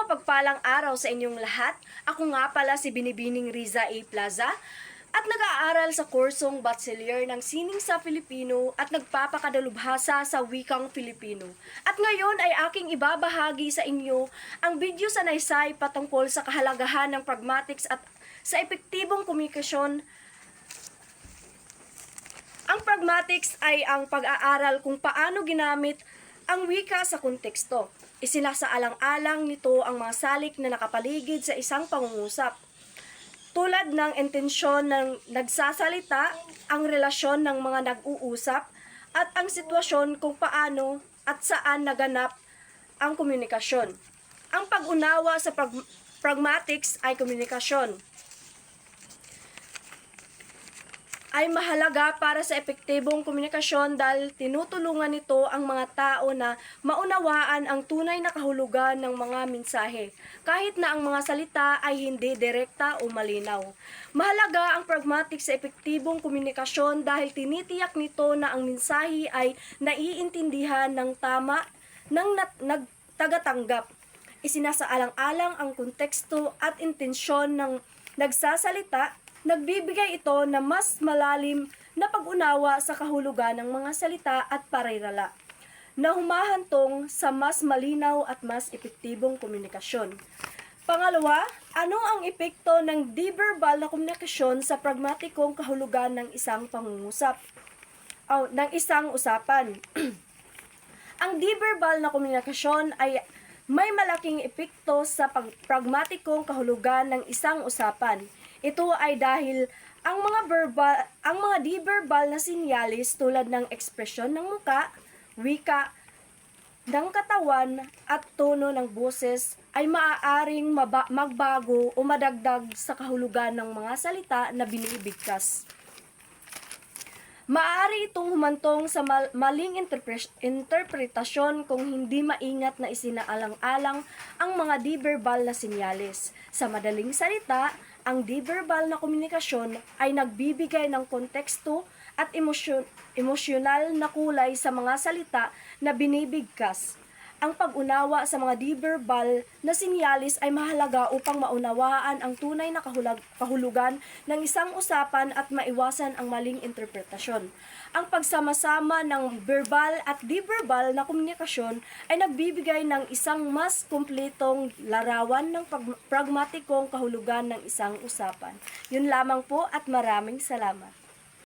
mapagpalang araw sa inyong lahat. Ako nga pala si Binibining Riza A. Plaza at nag-aaral sa kursong Bachelor ng Sining sa Filipino at nagpapakadalubhasa sa wikang Filipino. At ngayon ay aking ibabahagi sa inyo ang video sa naysay patungkol sa kahalagahan ng pragmatics at sa epektibong komunikasyon ang pragmatics ay ang pag-aaral kung paano ginamit ang wika sa konteksto. Isinasaalang-alang nito ang mga salik na nakapaligid sa isang pangungusap. Tulad ng intensyon ng nagsasalita, ang relasyon ng mga nag-uusap, at ang sitwasyon kung paano at saan naganap ang komunikasyon. Ang pag-unawa sa prag- pragmatics ay komunikasyon ay mahalaga para sa epektibong komunikasyon dahil tinutulungan nito ang mga tao na maunawaan ang tunay na kahulugan ng mga mensahe, kahit na ang mga salita ay hindi direkta o malinaw. Mahalaga ang pragmatic sa epektibong komunikasyon dahil tinitiyak nito na ang mensahe ay naiintindihan ng tama ng nagtagatanggap. Isinasaalang-alang ang konteksto at intensyon ng nagsasalita nagbibigay ito na mas malalim na pag-unawa sa kahulugan ng mga salita at parirala na humahantong sa mas malinaw at mas epektibong komunikasyon. Pangalawa, ano ang epekto ng di-verbal na komunikasyon sa pragmatikong kahulugan ng isang pangungusap? O, ng isang usapan. ang di-verbal na komunikasyon ay may malaking epekto sa pragmatikong kahulugan ng isang usapan. Ito ay dahil ang mga verbal, ang mga di-verbal na sinyalis tulad ng ekspresyon ng muka, wika, ng katawan at tono ng boses ay maaaring magbago o madagdag sa kahulugan ng mga salita na binibigkas. Maaari itong humantong sa mal- maling interpre- interpretasyon kung hindi maingat na isinaalang-alang ang mga di-verbal na sinyales. Sa madaling salita, ang di-verbal na komunikasyon ay nagbibigay ng konteksto at emosyon- emosyonal na kulay sa mga salita na binibigkas. Ang pag-unawa sa mga di-verbal na sinyalis ay mahalaga upang maunawaan ang tunay na kahulag- kahulugan ng isang usapan at maiwasan ang maling interpretasyon. Ang pagsama-sama ng verbal at di-verbal na komunikasyon ay nagbibigay ng isang mas kumpletong larawan ng pragmatikong kahulugan ng isang usapan. Yun lamang po at maraming salamat.